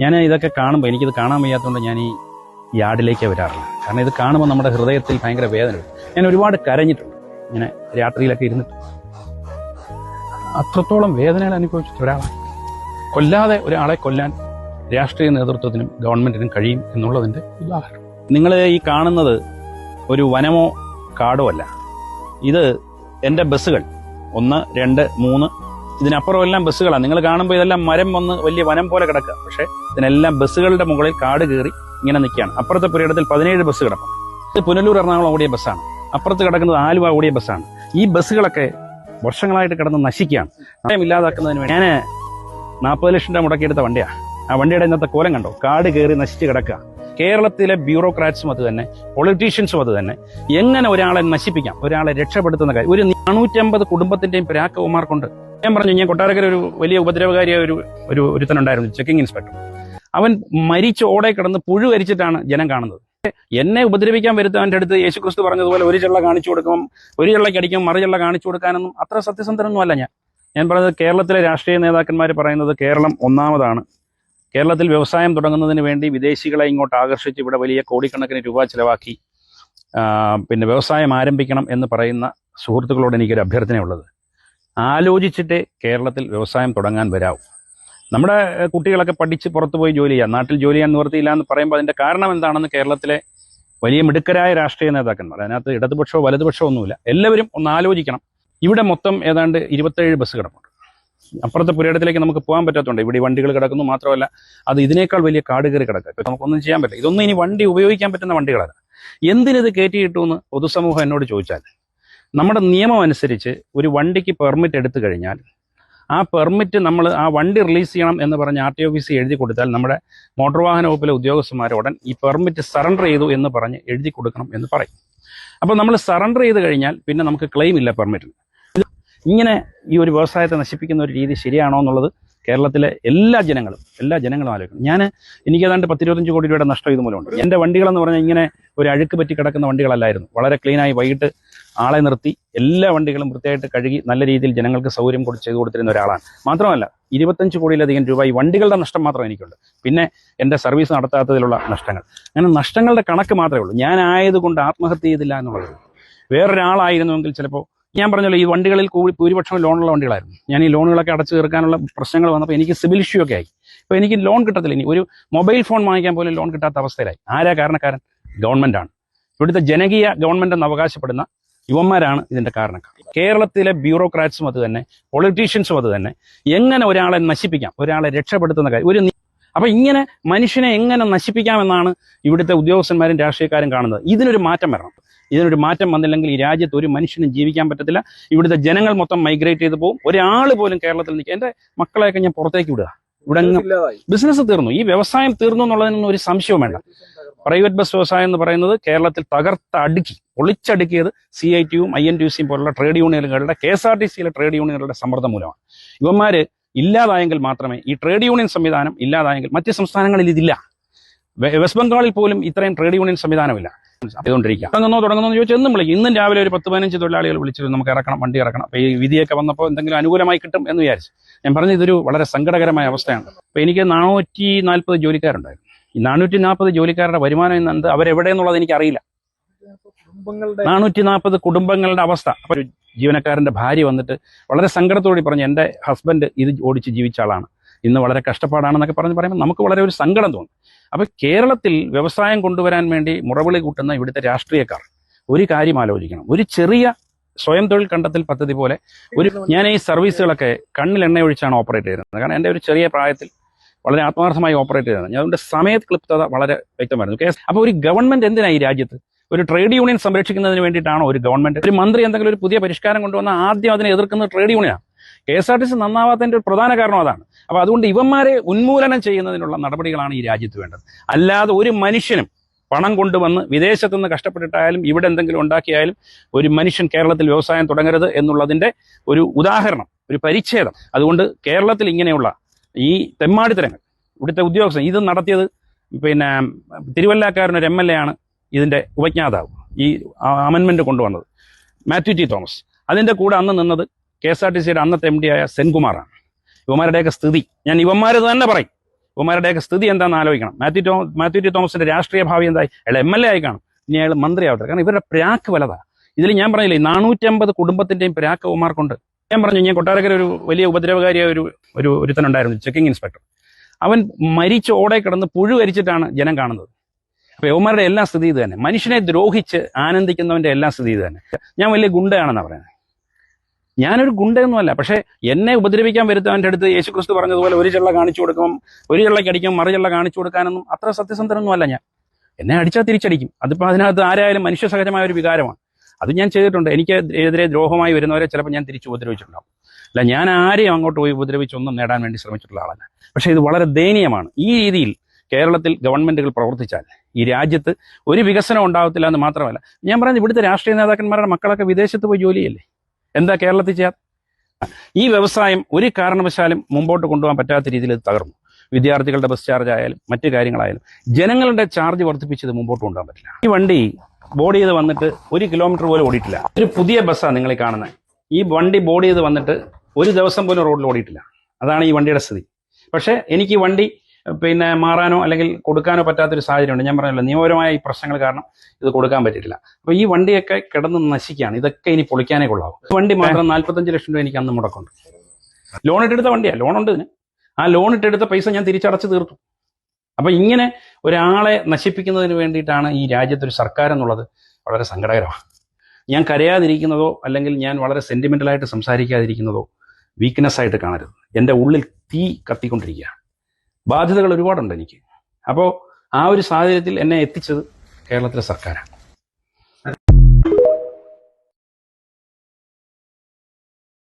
ഞാൻ ഇതൊക്കെ കാണുമ്പോൾ എനിക്കിത് കാണാൻ വയ്യാത്തതുകൊണ്ട് ഞാൻ ഈ യാർഡിലേക്കേ വരാറില്ല. കാരണം ഇത് കാണുമ്പോൾ നമ്മുടെ ഹൃദയത്തിൽ ഭയങ്കര വേദന ഞാൻ ഒരുപാട് കരഞ്ഞിട്ടുണ്ട്. ഇങ്ങനെ രാത്രിയിലൊക്കെ ഇരുന്നിട്ട്. അത്രത്തോളം വേദനകൾ അനുഭവിച്ചിട്ട് ഒരാളാണ് കൊല്ലാതെ ഒരാളെ കൊല്ലാൻ രാഷ്ട്രീയ നേതൃത്വത്തിനും ഗവൺമെന്റിനും കഴിയും എന്നുള്ളതിന്റെ ഉദാഹരണം. നിങ്ങൾ ഈ കാണുന്നത് ഒരു വനമോ കാടോ അല്ല. ഇത് എന്റെ ബസ്സുകൾ. ഒന്ന് രണ്ട് മൂന്ന് ഇതിനപ്പുറം എല്ലാം ബസ്സുകളാണ് നിങ്ങൾ കാണുമ്പോൾ ഇതെല്ലാം മരം വന്ന് വലിയ വനം പോലെ കിടക്കുക പക്ഷേ ഇതിനെല്ലാം ബസ്സുകളുടെ മുകളിൽ കാട് കയറി ഇങ്ങനെ നിൽക്കുകയാണ്. അപ്പുറത്തെ പുരയിടത്തിൽ പതിനേഴ് ബസ് കിടക്കും ഇത് പുനലൂർ എറണാകുളം ഓടിയ ബസ്സാണ്. അപ്പുറത്ത് കിടക്കുന്നത് ആലുവ ഓടിയ ബസ്സാണ്. ഈ ബസ്സുകളൊക്കെ വർഷങ്ങളായിട്ട് കിടന്ന് നശിക്കുകയാണ്. സമയം ഇല്ലാതാക്കുന്നതിന് വേണ്ടി ഞാൻ നാൽപ്പത് ലക്ഷം രൂപ മുടക്കിയെടുത്ത വണ്ടിയാണ് ആ വണ്ടിയുടെ ഇന്നത്തെ കോലം കണ്ടോ? കാട് കയറി നശിച്ച് കിടക്കുക. കേരളത്തിലെ ബ്യൂറോക്രാറ്റ്സും അത് തന്നെ പൊളിറ്റീഷ്യൻസും അത് തന്നെ എങ്ങനെ ഒരാളെ നശിപ്പിക്കാം? ഒരാളെ രക്ഷപ്പെടുത്തുന്ന കാര്യം. ഒരു നാനൂറ്റമ്പത് കുടുംബത്തിന്റെയും പിരാക്കവുമാർക്കുണ്ട് ഞാൻ പറഞ്ഞു ഞാൻ കൊട്ടാരക്കര ഒരു വലിയ ഉപദ്രവകാരിയായ ഒരു ഒരു ഒരുത്തനുണ്ടായിരുന്നു ചെക്കിംഗ് ഇൻസ്പെക്ടർ. അവൻ മരിച്ച ഓടെ കിടന്ന് പുഴു കരിച്ചിട്ടാണ് ജനം കാണുന്നത്. എന്നെ ഉപദ്രവിക്കാൻ വരുത്തവന്റെ അടുത്ത് യേശു ക്രിസ്തു പറഞ്ഞതുപോലെ ഒരു ചെള്ള കാണിച്ചു കൊടുക്കും ഒരു ചെള്ളയ്ക്ക് അടിക്കും മറു ചെള്ള കാണിച്ചു കൊടുക്കാനൊന്നും അത്ര സത്യസന്ധനൊന്നും അല്ല ഞാൻ. ഞാൻ പറഞ്ഞത് കേരളത്തിലെ രാഷ്ട്രീയ നേതാക്കന്മാർ പറയുന്നത് കേരളം ഒന്നാമതാണ്. കേരളത്തിൽ വ്യവസായം തുടങ്ങുന്നതിന് വേണ്ടി വിദേശികളെ ഇങ്ങോട്ട് ആകർഷിച്ച് ഇവിടെ വലിയ കോടിക്കണക്കിന് രൂപ ചിലവാക്കി പിന്നെ വ്യവസായം ആരംഭിക്കണം എന്ന് പറയുന്ന സുഹൃത്തുക്കളോട് എനിക്കൊരു അഭ്യർത്ഥനയുള്ളത്. ആലോചിച്ചിട്ടേ കേരളത്തിൽ വ്യവസായം തുടങ്ങാൻ വരാവൂ. നമ്മുടെ കുട്ടികളൊക്കെ പഠിച്ച് പുറത്തു പോയി ജോലി ചെയ്യാം. നാട്ടിൽ ജോലി ചെയ്യാൻ നിവൃത്തിയില്ല എന്ന് പറയുമ്പോൾ അതിന്റെ കാരണം എന്താണെന്ന് കേരളത്തിലെ വലിയ മിടുക്കരായ രാഷ്ട്രീയ നേതാക്കന്മാർ അതിനകത്ത് ഇടതുപക്ഷമോ വലതുപക്ഷമോ ഒന്നുമില്ല. എല്ലാവരും ഒന്ന് ആലോചിക്കണം. ഇവിടെ മൊത്തം ഏതാണ്ട് ഇരുപത്തേഴ് ബസ് കിടപ്പുണ്ട്. അപ്പുറത്തെ പുരയിടത്തിലേക്ക് നമുക്ക് പോകാൻ പറ്റാത്തതുണ്ട് ഇവിടെ വണ്ടികൾ കിടക്കുന്നു മാത്രമല്ല അത് ഇതിനേക്കാൾ വലിയ കാട് കയറി കിടക്കുക. നമുക്കൊന്നും ചെയ്യാൻ പറ്റില്ല. ഇതൊന്നും ഇനി വണ്ടി ഉപയോഗിക്കാൻ പറ്റുന്ന വണ്ടികളല്ല. എന്തിനിത് കയറ്റി കിട്ടുമെന്ന് പൊതുസമൂഹം എന്നോട് ചോദിച്ചാൽ നമ്മുടെ നിയമം അനുസരിച്ച് ഒരു വണ്ടിക്ക് പെർമിറ്റ് എടുത്തു കഴിഞ്ഞാൽ ആ പെർമിറ്റ് നമ്മൾ ആ വണ്ടി റിലീസ് ചെയ്യണം എന്ന് പറഞ്ഞ് ആർ ടി ഓഫീസിൽ എഴുതി കൊടുത്താൽ നമ്മുടെ മോട്ടോർ വാഹന വകുപ്പിലെ ഉദ്യോഗസ്ഥന്മാരോടൻ ഈ പെർമിറ്റ് സറണ്ടർ ചെയ്തു എന്ന് പറഞ്ഞ് എഴുതി കൊടുക്കണം എന്ന് പറയും. അപ്പോൾ നമ്മൾ സറണ്ടർ ചെയ്ത് കഴിഞ്ഞാൽ പിന്നെ നമുക്ക് ക്ലെയിം ഇല്ല പെർമിറ്റിന് ഇങ്ങനെ ഈ ഒരു വ്യവസായത്തെ നശിപ്പിക്കുന്ന ഒരു രീതി ശരിയാണോ എന്നുള്ളത് കേരളത്തിലെ എല്ലാ ജനങ്ങളും എല്ലാ ജനങ്ങളും ആലോചിക്കണം. ഞാൻ എനിക്ക് ഏതാണ്ട് പത്തിരുപത്തഞ്ച് കോടി രൂപയുടെ നഷ്ടം ഇതുമൂലമുണ്ട് എന്റെ വണ്ടികളെന്ന് പറഞ്ഞാൽ ഇങ്ങനെ ഒരു അഴുക്ക് പറ്റി കിടക്കുന്ന വണ്ടികളല്ലായിരുന്നു. വളരെ ക്ലീനായി വൈകിട്ട് ആളെ നിർത്തി എല്ലാ വണ്ടികളും വൃത്തിയായിട്ട് കഴുകി നല്ല രീതിയിൽ ജനങ്ങൾക്ക് സൗകര്യം കൊടുത്ത് ചെയ്തു കൊടുത്തിരുന്ന ഒരാളാണ്. മാത്രമല്ല ഇരുപത്തഞ്ച് കോടിയിലധികം രൂപ ഈ വണ്ടികളുടെ നഷ്ടം മാത്രം എനിക്കുണ്ട്. പിന്നെ എന്റെ സർവീസ് നടത്താത്തതിലുള്ള നഷ്ടങ്ങൾ. അങ്ങനെ നഷ്ടങ്ങളുടെ കണക്ക് മാത്രമേ ഉള്ളൂ. ഞാനായതുകൊണ്ട് ആത്മഹത്യ ചെയ്തില്ല എന്നുള്ളത്. വേറൊരാളായിരുന്നുവെങ്കിൽ ചിലപ്പോൾ ഞാൻ പറഞ്ഞല്ലോ ഈ വണ്ടികളിൽ കൂടി- ഭൂരിപക്ഷം ലോണുള്ള വണ്ടികളായിരുന്നു. ഞാൻ ഈ ലോണുകളൊക്കെ അടച്ചു തീർക്കാനുള്ള പ്രശ്നങ്ങൾ വന്നപ്പോൾ എനിക്ക് സിവിൽ ഇഷ്യൂ ഒക്കെ ആയി. അപ്പോൾ എനിക്ക് ലോൺ കിട്ടത്തില്ല. ഇനി ഒരു മൊബൈൽ ഫോൺ വാങ്ങിക്കാൻ പോലും ലോൺ കിട്ടാത്ത അവസ്ഥയിലായി. ആരാ കാരണക്കാരൻ? ഗവൺമെന്റാണ് ഇവിടുത്തെ ജനകീയ ഗവൺമെന്റ് എന്ന് അവകാശപ്പെടുന്ന യുവന്മാരാണ് ഇതിന്റെ കാരണക്കാർ. കേരളത്തിലെ ബ്യൂറോക്രാറ്റ്സും അത് തന്നെ പൊളിറ്റീഷ്യൻസും അത് തന്നെ. എങ്ങനെ ഒരാളെ നശിപ്പിക്കാം? ഒരാളെ രക്ഷപ്പെടുത്തുന്ന കാര്യം. ഒരു അപ്പൊ ഇങ്ങനെ മനുഷ്യനെ എങ്ങനെ നശിപ്പിക്കാമെന്നാണ് ഇവിടുത്തെ ഉദ്യോഗസ്ഥന്മാരും രാഷ്ട്രീയക്കാരും കാണുന്നത്. ഇതിനൊരു മാറ്റം വരണം. ഇതിനൊരു മാറ്റം വന്നില്ലെങ്കിൽ ഈ രാജ്യത്ത് ഒരു മനുഷ്യനും ജീവിക്കാൻ പറ്റത്തില്ല. ഇവിടുത്തെ ജനങ്ങൾ മൊത്തം മൈഗ്രേറ്റ് ചെയ്ത് പോകും. ഒരാൾ പോലും കേരളത്തിൽ നിൽക്കുക എന്റെ മക്കളെയൊക്കെ ഞാൻ പുറത്തേക്ക് വിടുക. ഇവിടെ ബിസിനസ് തീർന്നു. ഈ വ്യവസായം തീർന്നു എന്നുള്ളതിനൊന്നും ഒരു സംശയവും വേണ്ട. പ്രൈവറ്റ് ബസ് വ്യവസായം എന്ന് പറയുന്നത് കേരളത്തിൽ തകർത്ത അടുക്കി പൊളിച്ചടുക്കിയത് സി ഐ ടിയും ഐ എൻ ടി സിയും പോലുള്ള ട്രേഡ് യൂണിയനുകളുടെ കെ എസ് ആർ ടി സിയിലെ ട്രേഡ് യൂണിയനുകളുടെ സമ്മർദ്ദം മൂലമാണ്. ഇവന്മാര് ഇല്ലാതായെങ്കിൽ മാത്രമേ ഈ ട്രേഡ് യൂണിയൻ സംവിധാനം ഇല്ലാതായെങ്കിൽ മറ്റ് സംസ്ഥാനങ്ങളിൽ ഇതില്ല. വെസ്റ്റ് ബംഗാളിൽ പോലും ഇത്രയും ട്രേഡ് യൂണിയൻ സംവിധാനമില്ല. ചെയ്തുകൊണ്ടിരിക്കുക തുടങ്ങുന്നോ തുടങ്ങുന്നോ ചോദിച്ചാൽ എന്നും വിളിക്കും. ഇന്നും രാവിലെ ഒരു പത്ത് പതിനഞ്ച് തൊഴിലാളികൾ വിളിച്ചിരുന്നു നമുക്ക് ഇറക്കണം വണ്ടി ഇറക്കണം. അപ്പൊ ഈ വിധിയൊക്കെ വന്നപ്പോൾ എന്തെങ്കിലും അനുകൂലമായി കിട്ടും എന്ന് വിചാരിച്ചു. ഞാൻ പറഞ്ഞു ഇതൊരു വളരെ സങ്കടകരമായ അവസ്ഥയാണ്. അപ്പൊ എനിക്ക് നാനൂറ്റി നാൽപ്പത് ജോലിക്കാരുണ്ടായിരുന്നു. ഈ നാനൂറ്റി നാൽപ്പത് ജോലിക്കാരുടെ വരുമാനം എന്നത് അവരെവിടെ എന്നുള്ളത് എനിക്ക് അറിയില്ല നാനൂറ്റി നാൽപ്പത് കുടുംബങ്ങളുടെ അവസ്ഥ. അപ്പൊ ജീവനക്കാരന്റെ ഭാര്യ വന്നിട്ട് വളരെ സങ്കടത്തോടെ പറഞ്ഞു എന്റെ ഹസ്ബൻഡ് ഇത് ഓടിച്ച് ജീവിച്ച ആളാണ്. ഇന്ന് വളരെ കഷ്ടപ്പാടാണെന്നൊക്കെ പറഞ്ഞ് പറയുമ്പോൾ നമുക്ക് വളരെ ഒരു സങ്കടം തോന്നും. അപ്പൊ കേരളത്തിൽ വ്യവസായം കൊണ്ടുവരാൻ വേണ്ടി മുറവിളി കൂട്ടുന്ന ഇവിടുത്തെ രാഷ്ട്രീയക്കാർ ഒരു കാര്യം ആലോചിക്കണം. ഒരു ചെറിയ സ്വയം തൊഴിൽ കണ്ടെത്തൽ പദ്ധതി പോലെ ഒരു ഞാൻ ഈ സർവീസുകളൊക്കെ കണ്ണിൽ എണ്ണ ഒഴിച്ചാണ് ഓപ്പറേറ്റ് ചെയ്യുന്നത്. കാരണം എന്റെ ഒരു ചെറിയ പ്രായത്തിൽ വളരെ ആത്മാർത്ഥമായി ഓപ്പറേറ്റ് ചെയ്തത് ഞാൻ അതുകൊണ്ട് സമയ ക്ലിപ്തത വളരെ വ്യക്തമായിരുന്നു. കേസ് അപ്പോൾ ഒരു ഗവൺമെന്റ് എന്തിനാ ഈ രാജ്യത്ത്? ഒരു ട്രേഡ് യൂണിയൻ സംരക്ഷിക്കുന്നതിന് വേണ്ടിയിട്ടാണോ ഒരു ഗവൺമെന്റ്? ഒരു മന്ത്രി എന്തെങ്കിലും ഒരു പുതിയ പരിഷ്കാരം കൊണ്ടുവന്നാൽ ആദ്യം അതിനെ എതിർക്കുന്നത് trade യൂണിയനാണ് K S R T C നന്നാവാത്തതിന്റെ ഒരു പ്രധാന കാരണം അതാണ്. അപ്പൊ അതുകൊണ്ട് ഇവന്മാരെ ഉന്മൂലനം ചെയ്യുന്നതിനുള്ള നടപടികളാണ് ഈ രാജ്യത്ത് വേണ്ടത്. അല്ലാതെ ഒരു മനുഷ്യനും പണം കൊണ്ടുവന്ന് വിദേശത്തു നിന്ന് കഷ്ടപ്പെട്ടിട്ടായാലും ഇവിടെ എന്തെങ്കിലും ഉണ്ടാക്കിയായാലും ഒരു മനുഷ്യൻ കേരളത്തിൽ വ്യവസായം തുടങ്ങരുത് എന്നുള്ളതിന്റെ ഒരു ഉദാഹരണം ഒരു പരിച്ഛേദം. അതുകൊണ്ട് കേരളത്തിൽ ഇങ്ങനെയുള്ള ഈ തെമ്മാടിത്തരങ്ങൾ ഇവിടുത്തെ ഉദ്യോഗസ്ഥൻ ഇത് നടത്തിയത് പിന്നെ തിരുവല്ലാക്കാരൻ ഒരു എം എൽ എ ആണ് ഇതിന്റെ ഉപജ്ഞാതാവ് ഈ അമെന്മെന്റ് കൊണ്ടുവന്നത് മാത്യു ടി തോമസ്. അതിന്റെ കൂടെ അന്ന് നിന്നത് കെ എസ് ആർ ടി സിയുടെ അന്നത്തെ എം ഡി ആയ സെൻകുമാറാണ്. ഇവന്മാരുടെയൊക്കെ സ്ഥിതി. ഞാൻ ഇവന്മാരെ തന്നെ പറയും. ഇവന്മാരുടെയൊക്കെ സ്ഥിതി എന്താണെന്ന് ആലോചിക്കണം. മാത്യു ടോ മാത്യു ടി തോമസിന്റെ രാഷ്ട്രീയ ഭാവി എന്തായി? അയാൾ എം എൽ എ ആയി കാണും. ഇനി അയാൾ മന്ത്രിയാവട്ടെ. കാരണം ഇവരുടെ പ്രാക്ക് വലതാ. ഇതിൽ ഞാൻ പറഞ്ഞില്ലേ നാനൂറ്റമ്പത് കുടുംബത്തിന്റെയും പ്രാക്ക് ഉമാർക്കുണ്ട് ഞാൻ പറഞ്ഞു ഞാൻ കൊട്ടാരക്കര ഒരു വലിയ ഉപദ്രവകാരിയായ ഒരു ഒരു ഒരുത്തനുണ്ടായിരുന്നു ചെക്കിംഗ് ഇൻസ്പെക്ടർ. അവൻ മരിച്ച് ഓടെ കിടന്ന് പുഴു കരിച്ചിട്ടാണ് ജനം കാണുന്നത്. അപ്പൊ യവന്മാരുടെ എല്ലാ സ്ഥിതി ഇത് തന്നെ. മനുഷ്യനെ ദ്രോഹിച്ച് ആനന്ദിക്കുന്നവന്റെ എല്ലാ സ്ഥിതി ഇത് തന്നെ. ഞാൻ വലിയ ഗുണ്ടയാണെന്നാണ് പറയുന്നത്. ഞാനൊരു ഗുണ്ടയൊന്നുമല്ല. പക്ഷേ എന്നെ ഉപദ്രവിക്കാൻ വരുത്തവന്റെ അടുത്ത് യേശു ക്രിസ്തു പറഞ്ഞതുപോലെ ഒരു ചെള്ള കാണിച്ചു കൊടുക്കും ഒരു ചെള്ളയ്ക്ക് അടിക്കും മറു ചെള്ള കാണിച്ചു കൊടുക്കാനൊന്നും അത്ര സത്യസന്ധനൊന്നുമല്ല ഞാൻ. എന്നെ അടിച്ചാൽ തിരിച്ചടിക്കും. അതിപ്പോൾ അതിനകത്ത് ആരായാലും മനുഷ്യ സഹജമായ ഒരു വികാരമാണ്. അത് ഞാൻ ചെയ്തിട്ടുണ്ട്. എനിക്ക് എതിരെ ദ്രോഹമായി വരുന്നവരെ ചിലപ്പോൾ ഞാൻ തിരിച്ച് ഉപദ്രവിച്ചിട്ടുണ്ടാവും. അല്ല ഞാൻ ആരെയും അങ്ങോട്ട് പോയി ഉപദ്രവിച്ചൊന്നും നേടാൻ വേണ്ടി ശ്രമിച്ചിട്ടുള്ള ആളല്ല. പക്ഷേ ഇത് വളരെ ദയനീയമാണ്. ഈ രീതിയിൽ കേരളത്തിൽ ഗവൺമെന്റുകൾ പ്രവർത്തിച്ചാൽ ഈ രാജ്യത്ത് ഒരു വികസനം ഉണ്ടാകത്തില്ല എന്ന് മാത്രമല്ല. ഞാൻ പറയുന്നത് ഇവിടുത്തെ രാഷ്ട്രീയ നേതാക്കന്മാരുടെ മക്കളൊക്കെ വിദേശത്ത് പോയി ജോലിയല്ലേ? എന്താ കേരളത്തിൽ ചെയ്യാൻ ഈ വ്യവസായം ഒരു കാരണവശാലും മുമ്പോട്ട് കൊണ്ടുപോകാൻ പറ്റാത്ത രീതിയിൽ ഇത് തകർന്നു. വിദ്യാർത്ഥികളുടെ ബസ് ചാർജ് ആയാലും മറ്റു കാര്യങ്ങളായാലും ജനങ്ങളുടെ ചാർജ് വർദ്ധിപ്പിച്ചത് മുമ്പോട്ട് കൊണ്ടുപോകാൻ പറ്റില്ല. ഈ വണ്ടി ബോർഡ് ചെയ്ത് വന്നിട്ട് ഒരു കിലോമീറ്റർ പോലും ഓടിയിട്ടില്ല. ഒരു പുതിയ ബസ്സാണ് നിങ്ങൾ കാണുന്നത് ഈ വണ്ടി ബോർഡ് ചെയ്ത് വന്നിട്ട് ഒരു ദിവസം പോലും റോഡിൽ ഓടിയിട്ടില്ല. അതാണ് ഈ വണ്ടിയുടെ സ്ഥിതി. പക്ഷേ എനിക്ക് ഈ വണ്ടി പിന്നെ മാറാനോ അല്ലെങ്കിൽ കൊടുക്കാനോ പറ്റാത്തൊരു സാഹചര്യമുണ്ട്. ഞാൻ പറഞ്ഞല്ലോ നിയമപരമായ ഈ പ്രശ്നങ്ങൾ കാരണം ഇത് കൊടുക്കാൻ പറ്റില്ല അപ്പൊ ഈ വണ്ടിയൊക്കെ കിടന്ന് നശിക്കുകയാണ്. ഇതൊക്കെ ഇനി പൊളിക്കാനേ കൊള്ളാവും. ഈ വണ്ടി മാത്രം നാല്പത്തഞ്ച് ലക്ഷം രൂപ എനിക്ക് അന്ന് മുടക്കുണ്ട് ലോൺ ഇട്ടെടുത്ത വണ്ടിയാ. ലോൺ ഉണ്ട് ഇതിന്. ആ ലോൺ ഇട്ടെടുത്ത പൈസ ഞാൻ തിരിച്ചടച്ച് തീർത്തു. അപ്പൊ ഇങ്ങനെ ഒരാളെ നശിപ്പിക്കുന്നതിന് വേണ്ടിയിട്ടാണ് ഈ രാജ്യത്തൊരു സർക്കാർ എന്നുള്ളത് വളരെ സങ്കടകരമാണ്. ഞാൻ കരയാതിരിക്കുന്നതോ അല്ലെങ്കിൽ ഞാൻ വളരെ സെന്റിമെന്റലായിട്ട് സംസാരിക്കാതിരിക്കുന്നതോ വീക്ക്നെസ് ആയിട്ട് കാണരുത്. എന്റെ ഉള്ളിൽ തീ കത്തിക്കൊണ്ടിരിക്കുകയാണ്. ബാധ്യതകൾ ഒരുപാടുണ്ട് എനിക്ക്. അപ്പോൾ ആ ഒരു സാഹചര്യത്തിൽ എന്നെ എത്തിച്ചത് കേരളത്തിലെ സർക്കാരാണ്.